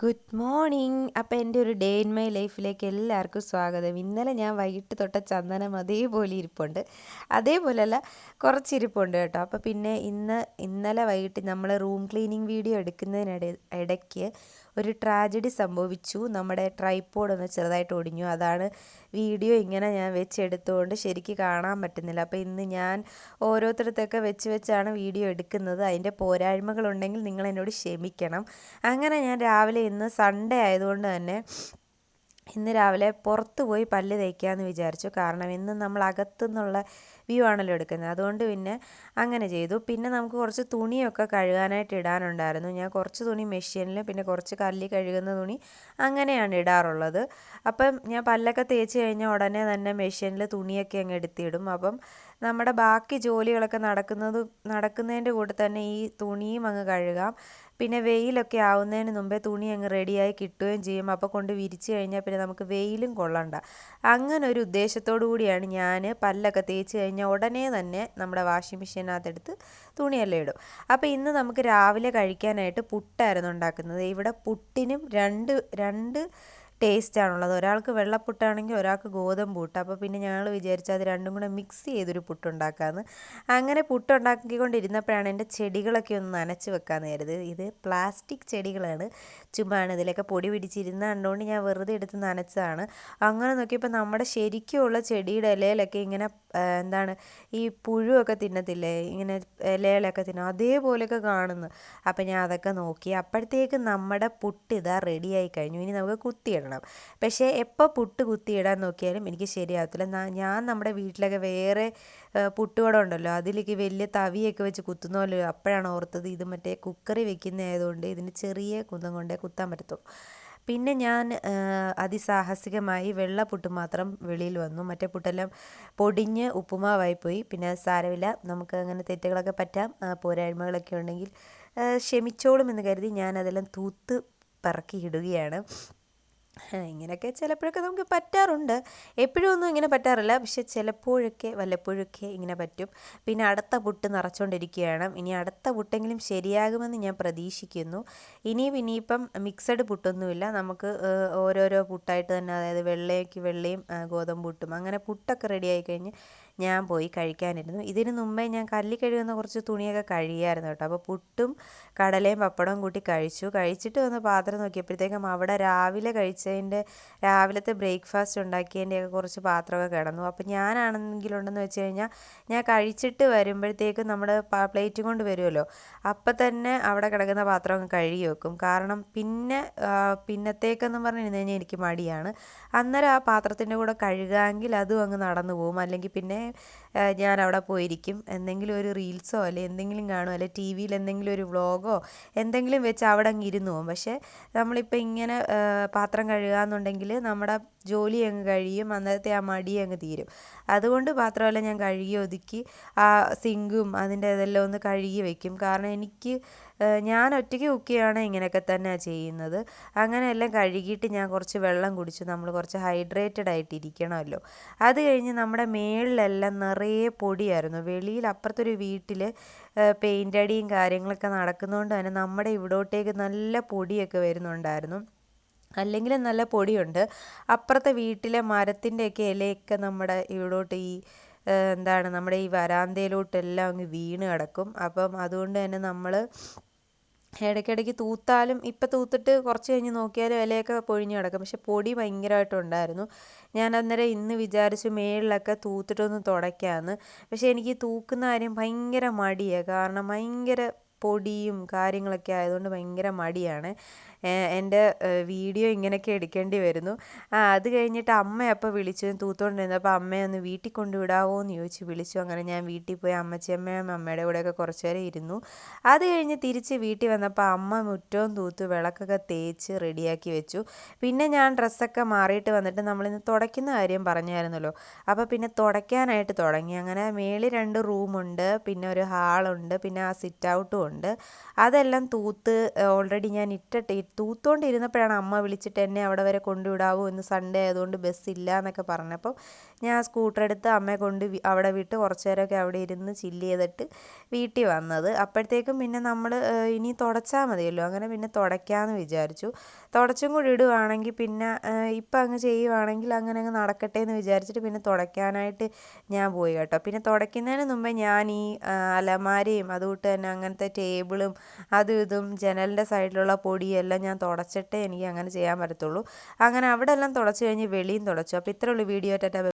Good morning അപ്പോൾ എന്റെ ഒരു ഡേ ഇൻ മൈ ലൈഫിലേക്ക് എല്ലാവർക്കും സ്വാഗതം. ഇന്നലെ ഞാൻ വൈകിട്ട് തൊട്ട ചന്ദനം അതേപോലെ ഇരിപ്പുണ്ട്. അതേപോലെയല്ല കുറച്ച് ഇരിപ്പുണ്ട് കേട്ടോ. അപ്പോൾ പിന്നെ ഇന്ന് ഇന്നലെ വൈകിട്ട് നമ്മൾ റൂം ക്ലീനിങ് വീഡിയോ എടുക്കുന്നതിനിട ഇടയ്ക്ക് ഒരു ട്രാജഡി സംഭവിച്ചു. നമ്മുടെ ട്രൈപ്പോഡ് ഒന്ന് ചെറുതായിട്ട് ഒടിഞ്ഞു. അതാണ് വീഡിയോ ഇങ്ങനെ ഞാൻ വെച്ചെടുത്തുകൊണ്ട് ശരിക്ക് കാണാൻ പറ്റുന്നില്ല. അപ്പോൾ ഇന്ന് ഞാൻ ഓരോരുത്തരത്തൊക്കെ വെച്ച് വെച്ചാണ് വീഡിയോ എടുക്കുന്നത്. അതിന്റെ പോരായ്മകളുണ്ടെങ്കിൽ നിങ്ങൾ എന്നോട് ക്ഷമിക്കണം. അങ്ങനെ ഞാൻ രാവിലെ ഇന്ന് സൺഡേ ആയതുകൊണ്ട് തന്നെ ഇന്ന് രാവിലെ പുറത്ത് പോയി പല്ല് തേക്കാമെന്ന് വിചാരിച്ചു. കാരണം ഇന്ന് നമ്മൾ അകത്തുനിന്നുള്ള വ്യൂ ആണല്ലോ എടുക്കുന്നത്. അതുകൊണ്ട് പിന്നെ അങ്ങനെ ചെയ്തു. പിന്നെ നമുക്ക് കുറച്ച് തുണിയൊക്കെ കഴുകാനായിട്ട് ഇടാനുണ്ടായിരുന്നു. ഞാൻ കുറച്ച് തുണി മെഷീനിൽ പിന്നെ കുറച്ച് കല്ലി കഴുകുന്ന തുണി അങ്ങനെയാണ് ഇടാറുള്ളത്. അപ്പം ഞാൻ പല്ലൊക്കെ തേച്ച് കഴിഞ്ഞാൽ ഉടനെ തന്നെ മെഷീനിൽ തുണിയൊക്കെ അങ്ങ് എടുത്തിടും. അപ്പം നമ്മുടെ ബാക്കി ജോലികളൊക്കെ നടക്കുന്നത് നടക്കുന്നതിന്റെ കൂടെ തന്നെ ഈ തുണിയും അങ്ങ് കഴുകാം. പിന്നെ വെയിലൊക്കെ ആവുന്നതിന് മുമ്പേ തുണി അങ്ങ് റെഡിയായി കിട്ടുകയും ചെയ്യും. അപ്പോൾ കൊണ്ട് വിരിച്ചു കഴിഞ്ഞാൽ പിന്നെ നമുക്ക് വെയിലും കൊള്ളണ്ട. അങ്ങനെ ഒരു ഉദ്ദേശത്തോടു കൂടിയാണ് ഞാൻ പല്ലൊക്കെ തേച്ച് കഴിഞ്ഞാൽ ഉടനെ തന്നെ നമ്മുടെ വാഷിംഗ് മെഷീനകത്തെടുത്ത് തുണിയെല്ലാം ഇടും. അപ്പോൾ ഇന്ന് നമുക്ക് രാവിലെ കഴിക്കാനായിട്ട് പുട്ടായിരുന്നു ഉണ്ടാക്കുന്നത്. ഇവിടെ പുട്ടിനും രണ്ട് രണ്ട് ടേസ്റ്റാണുള്ളത്. ഒരാൾക്ക് വെള്ളപ്പുട്ടാണെങ്കിൽ ഒരാൾക്ക് ഗോതമ്പ് പുട്ട്. അപ്പോൾ പിന്നെ ഞങ്ങൾ വിചാരിച്ചു അത് രണ്ടും കൂടെ മിക്സ് ചെയ്തൊരു പുട്ടുണ്ടാക്കാമെന്ന് അങ്ങനെ പുട്ടുണ്ടാക്കിക്കൊണ്ടിരുന്നപ്പോഴാണ് എന്റെ ചെടികളൊക്കെ ഒന്ന് നനച്ച് വെക്കാമെന്ന് കരുത് ഇത് പ്ലാസ്റ്റിക് ചെടികളാണ്. ചുമ്മാണ് ഇതിലൊക്കെ പൊടി പിടിച്ചിരുന്ന കണ്ടുകൊണ്ട് ഞാൻ വെറുതെ എടുത്ത് നനച്ചതാണ്. അങ്ങനെ നോക്കിയപ്പോൾ നമ്മുടെ ശരിക്കുമുള്ള ചെടിയുടെ ഇലയിലൊക്കെ ഇങ്ങനെ എന്താണ് ഈ പുഴുവൊക്കെ തിന്നത്തില്ലേ? ഇങ്ങനെ ഇലയിലൊക്കെ തിന്നും. അതേപോലെയൊക്കെ കാണുന്നു. അപ്പോൾ ഞാൻ അതൊക്കെ നോക്കി. അപ്പോഴത്തേക്ക് നമ്മുടെ പുട്ട് ഇതാ റെഡിയായി കഴിഞ്ഞു. ഇനി നമുക്ക് കുത്തിയിടണം പക്ഷേ എപ്പോൾ പുട്ട് കുത്തിയിടാൻ നോക്കിയാലും എനിക്ക് ശരിയാകത്തില്ല ഞാൻ നമ്മുടെ വീട്ടിലൊക്കെ വേറെ പുട്ടുകട ഉണ്ടല്ലോ അതിലേക്ക് വലിയ തവിയൊക്കെ വെച്ച് കുത്തുന്ന പോലെ അപ്പോഴാണ് ഓർത്തത് ഇത് മറ്റേ കുക്കറി വെക്കുന്നതായതുകൊണ്ട് ഇതിന് ചെറിയ കുന്തം കൊണ്ടേ കുത്താൻ പറ്റത്തുള്ളൂ. പിന്നെ ഞാൻ അതിസാഹസികമായി വെള്ള പുട്ട് മാത്രം വെളിയിൽ വന്നു. മറ്റേ പുട്ടെല്ലാം പൊടിഞ്ഞ് ഉപ്പുമാവായി പോയി. പിന്നെ സാരമില്ല. നമുക്ക് അങ്ങനെ തെറ്റുകളൊക്കെ പറ്റാം. പോരായ്മകളൊക്കെ ഉണ്ടെങ്കിൽ ക്ഷമിച്ചോളും എന്ന് കരുതി ഞാൻ അതെല്ലാം തൂത്ത് പറക്കി ഇടുകയാണ്. ഇങ്ങനെയൊക്കെ ചിലപ്പോഴൊക്കെ നമുക്ക് പറ്റാറുണ്ട്. എപ്പോഴും ഒന്നും ഇങ്ങനെ പറ്റാറില്ല. പക്ഷെ ചിലപ്പോഴൊക്കെ വല്ലപ്പോഴൊക്കെ ഇങ്ങനെ പറ്റും. പിന്നെ അടുത്ത പുട്ട് നിറച്ചുകൊണ്ടിരിക്കുകയാണ് ഇനി അടുത്ത പുട്ടെങ്കിലും ശരിയാകുമെന്ന് ഞാൻ പ്രതീക്ഷിക്കുന്നു. ഇനിയും ഇനിയിപ്പം മിക്സഡ് പുട്ടൊന്നുമില്ല. നമുക്ക് ഓരോരോ പുട്ടായിട്ട് തന്നെ അതായത് വെള്ളയ്ക്ക് വെള്ളയും ഗോതമ്പ് പുട്ടും അങ്ങനെ പുട്ടൊക്കെ റെഡിയായി കഴിഞ്ഞ് ഞാൻ പോയി കഴിക്കാനിരുന്നു. ഇതിന് മുമ്പേ ഞാൻ കല്ലി കഴുകുന്ന കുറച്ച് തുണിയൊക്കെ കഴുകിയായിരുന്നു കേട്ടോ. അപ്പോൾ പുട്ടും കടലയും പപ്പടവും കൂട്ടി കഴിച്ചു. കഴിച്ചിട്ട് വന്ന് പാത്രം നോക്കിയപ്പോഴത്തേക്കും അവിടെ രാവിലെ കഴിച്ചതിന്റെ രാവിലത്തെ ബ്രേക്ക്ഫാസ്റ്റ് ഉണ്ടാക്കിയതിന്റെയൊക്കെ കുറച്ച് പാത്രമൊക്കെ കിടന്നു. അപ്പോൾ ഞാനാണെങ്കിലുണ്ടെന്ന് വെച്ച് കഴിഞ്ഞാൽ ഞാൻ കഴിച്ചിട്ട് വരുമ്പോഴത്തേക്കും നമ്മുടെ പ്ലേറ്റ് കൊണ്ട് വരുമല്ലോ. അപ്പം തന്നെ അവിടെ കിടക്കുന്ന പാത്രം കഴുകി വെക്കും. കാരണം പിന്നെ പിന്നത്തേക്കെന്ന് പറഞ്ഞു കഴിഞ്ഞാൽ എനിക്ക് മടിയാണ്. അന്നേരം ആ പാത്രത്തിന്റെ കൂടെ കഴുകാമെങ്കിൽ അതും അങ്ങ് നടന്നു പോകും. അല്ലെങ്കിൽ പിന്നെ ഞാൻ അവിടെ പോയിരിക്കും. എന്തെങ്കിലും ഒരു റീൽസോ അല്ലെ എന്തെങ്കിലും കാണും അല്ലെ ടി വിയിൽ എന്തെങ്കിലും ഒരു വ്ളോഗോ എന്തെങ്കിലും വെച്ച് അവിടെ അങ്ങ് ഇരുന്ന് പോകും പക്ഷേ നമ്മളിപ്പോൾ ഇങ്ങനെ പാത്രം കഴുകുക എന്നുണ്ടെങ്കിൽ നമ്മുടെ ജോലി അങ്ങ് കഴിയും അന്നത്തെ ആ മടി അങ്ങ് തീരും. അതുകൊണ്ട് മാത്രമല്ല ഞാൻ കഴുകി ഒതുക്കി ആ സിങ്കും അതിന്റെ ഇതെല്ലാം ഒന്ന് കഴുകി വെക്കും. കാരണം എനിക്ക് ഞാൻ ഒറ്റയ്ക്ക് കുക്ക് ചെയ്യുകയാണെങ്കിൽ ഇങ്ങനെയൊക്കെ തന്നെയാണ് ചെയ്യുന്നത്. അങ്ങനെ എല്ലാം കഴുകിയിട്ട് ഞാൻ കുറച്ച് വെള്ളം കുടിച്ച്. നമ്മൾ കുറച്ച് ഹൈഡ്രേറ്റഡ് ആയിട്ട് ഇരിക്കണമല്ലോ അത് കഴിഞ്ഞ് നമ്മുടെ മേളിലെല്ലാം നിറയെ പൊടിയായിരുന്നു. വെളിയിൽ അപ്പുറത്തൊരു വീട്ടിൽ പെയിന്റ് അടിയും കാര്യങ്ങളൊക്കെ നടക്കുന്നതുകൊണ്ട് തന്നെ നമ്മുടെ ഇവിടോട്ടേക്ക് നല്ല പൊടിയൊക്കെ വരുന്നുണ്ടായിരുന്നു. അല്ലെങ്കിലും നല്ല പൊടിയുണ്ട്. അപ്പുറത്തെ വീട്ടിലെ മരത്തിന്റെയൊക്കെ ഇലയൊക്കെ നമ്മുടെ ഇവിടോട്ട് ഈ എന്താണ് നമ്മുടെ ഈ വരാന്തയിലോട്ടെല്ലാം അങ്ങ് വീണ് കിടക്കും. അപ്പം അതുകൊണ്ട് തന്നെ നമ്മൾ ഇടയ്ക്കിടയ്ക്ക് തൂത്താലും ഇപ്പം തൂത്തിട്ട് കുറച്ച് കഴിഞ്ഞ് നോക്കിയാലും ഇലയൊക്കെ പൊഴിഞ്ഞ് കിടക്കും. പക്ഷെ പൊടി ഭയങ്കരമായിട്ടുണ്ടായിരുന്നു ഞാൻ അന്നേരം ഇന്ന് വിചാരിച്ചു മേളിലൊക്കെ തൂത്തിട്ടൊന്ന് തുടയ്ക്കാമെന്ന് പക്ഷേ എനിക്ക് തൂക്കുന്ന കാര്യം ഭയങ്കര മടിയാണ് കാരണം ഭയങ്കര പൊടിയും കാര്യങ്ങളൊക്കെ ആയതുകൊണ്ട് ഭയങ്കര മടിയാണ്. എന്റെ വീഡിയോ ഇങ്ങനെയൊക്കെ എടുക്കേണ്ടി വരുന്നു. ആ അത് കഴിഞ്ഞിട്ട് അമ്മ അപ്പോൾ വിളിച്ചു. തൂത്തോണ്ടിരുന്നു അപ്പോൾ അമ്മയെ ഒന്ന് വീട്ടിൽ കൊണ്ടുവിടാവോ എന്ന് ചോദിച്ച്. വിളിച്ചു. അങ്ങനെ ഞാൻ വീട്ടിൽ പോയി അമ്മച്ചിയമ്മയും അമ്മയുടെ കൂടെയൊക്കെ കുറച്ച് നേരം ഇരുന്നു. അത് കഴിഞ്ഞ് തിരിച്ച് വീട്ടിൽ വന്നപ്പോൾ അമ്മ മുറ്റവും തൂത്ത് വിളക്കൊക്കെ തേച്ച് റെഡിയാക്കി വെച്ചു. പിന്നെ ഞാൻ ഡ്രസ്സൊക്കെ മാറിയിട്ട് വന്നിട്ട് നമ്മളിന്ന് തുടയ്ക്കുന്ന കാര്യം പറഞ്ഞായിരുന്നല്ലോ. അപ്പോൾ പിന്നെ തുടയ്ക്കാനായിട്ട് തുടങ്ങി. അങ്ങനെ മേളിൽ രണ്ട് റൂമുണ്ട് പിന്നെ ഒരു ഹാളുണ്ട് പിന്നെ ആ സിറ്റ് ഔട്ടും ഉണ്ട്. അതെല്ലാം തൂത്ത് ഓൾറെഡി ഞാൻ ഇട്ടിട്ട് തൂത്തോണ്ടിരുന്നപ്പോഴാണ് അമ്മ വിളിച്ചിട്ട് എന്നെ അവിടെ വരെ കൊണ്ടുവിടാവോ ഇന്ന് സൺഡേ ആയതുകൊണ്ട് ബസ്സില്ല എന്നൊക്കെ പറഞ്ഞപ്പോൾ ഞാൻ സ്കൂട്ടർ എടുത്ത് അമ്മയെ കൊണ്ട് അവിടെ വിട്ട് കുറച്ച് നേരമൊക്കെ അവിടെ ഇരുന്ന് ചില്ല് ചെയ്തിട്ട് വീട്ടിൽ വന്നത്. അപ്പോഴത്തേക്കും പിന്നെ നമ്മൾ ഇനി തുടച്ചാൽ മതിയല്ലോ. അങ്ങനെ പിന്നെ തുടയ്ക്കാമെന്ന് വിചാരിച്ചു. തുടച്ചും കൂടി ഇടുവാണെങ്കിൽ പിന്നെ ഇപ്പം അങ്ങ് ചെയ്യുവാണെങ്കിൽ അങ്ങനെ അങ്ങ് നടക്കട്ടെ എന്ന് വിചാരിച്ചിട്ട് പിന്നെ തുടയ്ക്കാനായിട്ട് ഞാൻ പോയി കേട്ടോ. പിന്നെ തുടയ്ക്കുന്നതിന് മുമ്പേ ഞാൻ ഈ അലമാരയും അതുകൂട്ട് തന്നെ അങ്ങനത്തെ ടേബിളും അതും ഇതും ജനലിന്റെ സൈഡിലുള്ള പൊടിയെല്ലാം ഞാൻ തുടച്ചിട്ടേ എനിക്ക് അങ്ങനെ ചെയ്യാൻ പറ്റത്തുള്ളൂ. അങ്ങനെ അവിടെ എല്ലാം തുടച്ച് കഴിഞ്ഞ് വെളിയും തുടച്ചു. അപ്പോൾ ഇത്രയുള്ള വീഡിയോ. ആയിട്ട്